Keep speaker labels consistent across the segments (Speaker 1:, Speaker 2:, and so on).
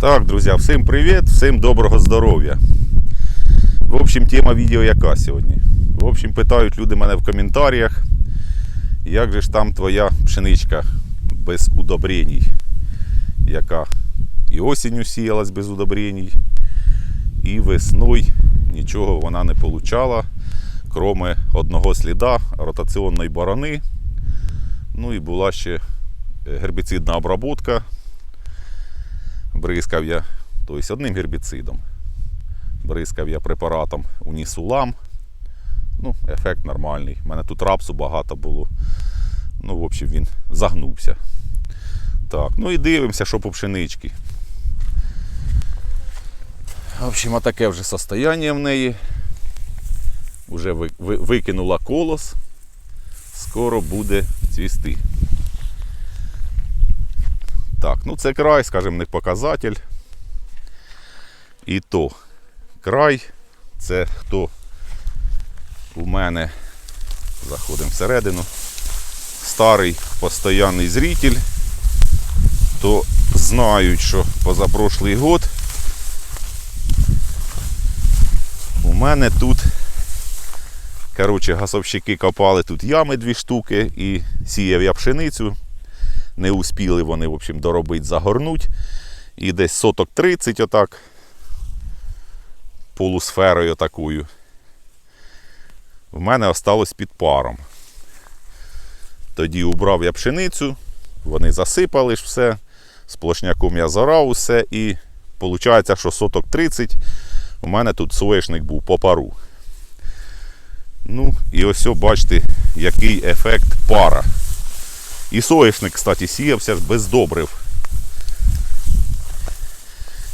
Speaker 1: Так, друзі, всім привіт, всім доброго здоров'я. В общем, тема відео яка сьогодні? В общем, питають люди мене в коментарях, як же ж там твоя пшеничка без удобреній, яка і осінню сіялась без удобреній, і весною нічого вона не получала, кроме одного сліда ротаційної борони. Ну і була ще гербіцидна обробка бризкав я тобто одним гербіцидом. Бризкав я препаратом Унісулам. Ну, ефект нормальний. У мене тут рапсу багато було. Ну, в общем, він загнувся. Так, ну і дивимося, що по пшеничці. В общем, отаке вже состояние в неї. Уже ви- ви- викинула колос. Скоро буде цвісти. Так, ну це край, скажімо, не показатель. І то край це хто у мене, заходимо всередину, старий постоянний зритель, то знають, що позапрошлий год у мене тут, коротше, газовщики копали тут ями дві штуки і сіяв я пшеницю не успіли вони, в общем, доробити, загорнуть. І десь соток 30 отак. Полусферою такою. В мене осталось під паром. Тоді убрав я пшеницю, вони засипали ж все, сплошняком я зорав усе і виходить, що соток 30 у мене тут соєшник був по пару. Ну, і ось, бачите, який ефект пара. І соєшник, кстати, сіявся без добрив.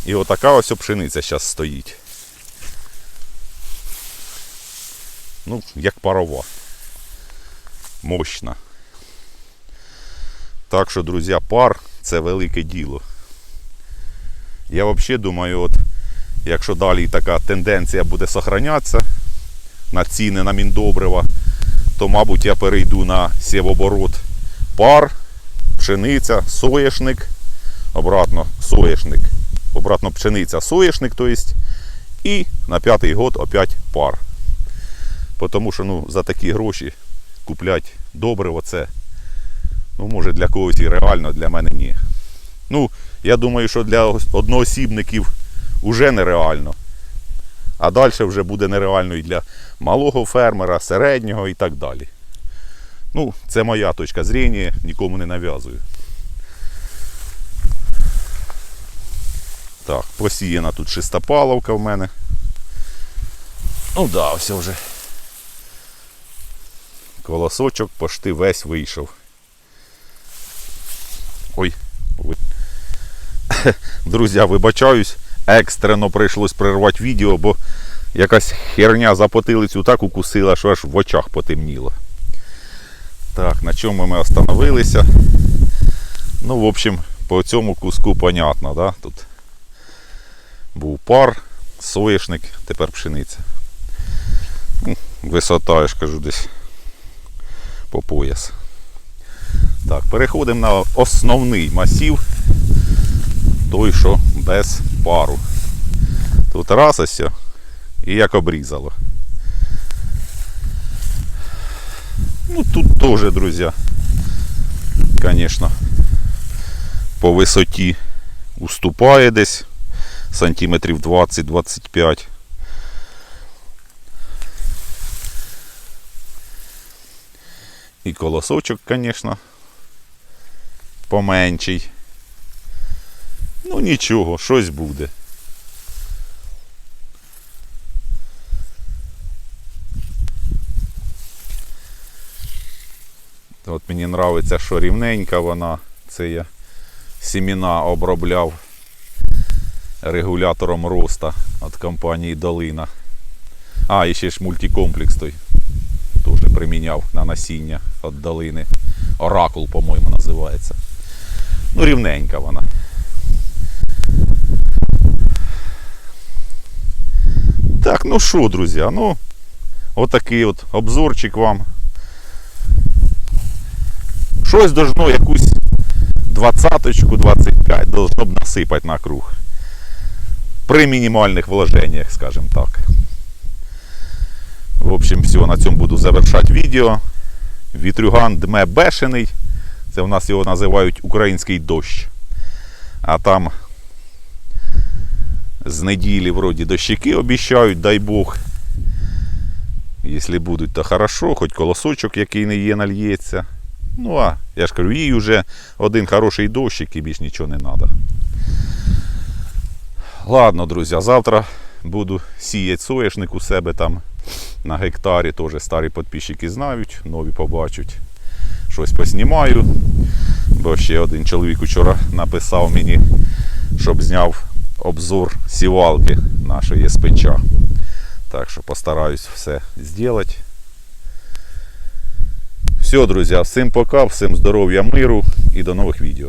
Speaker 1: І отака ось пшениця зараз стоїть. Ну, як парова. Мощна. Так що, друзі, пар це велике діло. Я взагалі думаю, от, якщо далі така тенденція буде сохранятися на ціни на міндобрива, то, мабуть, я перейду на сівоборот пар, пшениця, соєшник, обратно соєшник, обратно пшениця, соєшник, то есть, і на п'ятий год опять пар. Тому що ну, за такі гроші купляти добриво це, ну, може для когось і реально, для мене ні. Ну, я думаю, що для одноосібників вже нереально. А далі вже буде нереально і для малого фермера, середнього і так далі. Ну, це моя точка зрення, нікому не нав'язую. Так, посіяна тут шестопаловка в мене. Ну да, ось вже. Колосочок пошти весь вийшов. Ой. ви- Друзі, вибачаюсь, екстрено прийшлось прервати відео, бо якась херня за потилицю так укусила, що аж в очах потемніло. Так, на чому ми остановилися? Ну, в общем, по цьому куску понятно, да? Тут був пар, соєшник, тепер пшениця. Ну, Висота, я ж кажу, десь по пояс. Так, переходимо на основний масів. Той, що без пару. Тут раз ось і як обрізало. Ну тут теж, друзі, звісно, по висоті уступає десь сантиметрів 20-25. І колосочок, звісно, поменший. Ну нічого, щось буде. От мені подобається, що рівненька вона. Це я сіміна обробляв регулятором роста від компанії Долина. А, і ще ж мультикомплекс той. Теж приміняв на насіння від долини. Оракул, по-моєму, називається. Ну, рівненька вона. Так, ну що, друзі, ну, отакий от обзорчик вам. Щось должно якусь двадцяточку, 25 должно б насипати на круг. при мінімальних вложеннях, скажімо так. В общем, все, на цьому буду завершати відео. Вітрюган дме бешений. Це в нас його називають український дощ. А там з неділі вроді дощики обіщають, дай Бог. Якщо будуть, то хорошо, хоч колосочок, який не є, нальється. Ну а я ж кажу, їй вже один хороший дощик і більш нічого не треба. Ладно, друзі, завтра буду сіяти соєшник у себе там на гектарі. Теж старі підписчики знають, нові побачать. Щось поснімаю. Бо ще один чоловік вчора написав мені, щоб зняв обзор сівалки нашої СПЧ. Так що постараюсь все зробити. Все, друзі, всім пока, всім здоров'я, миру і до нових відео.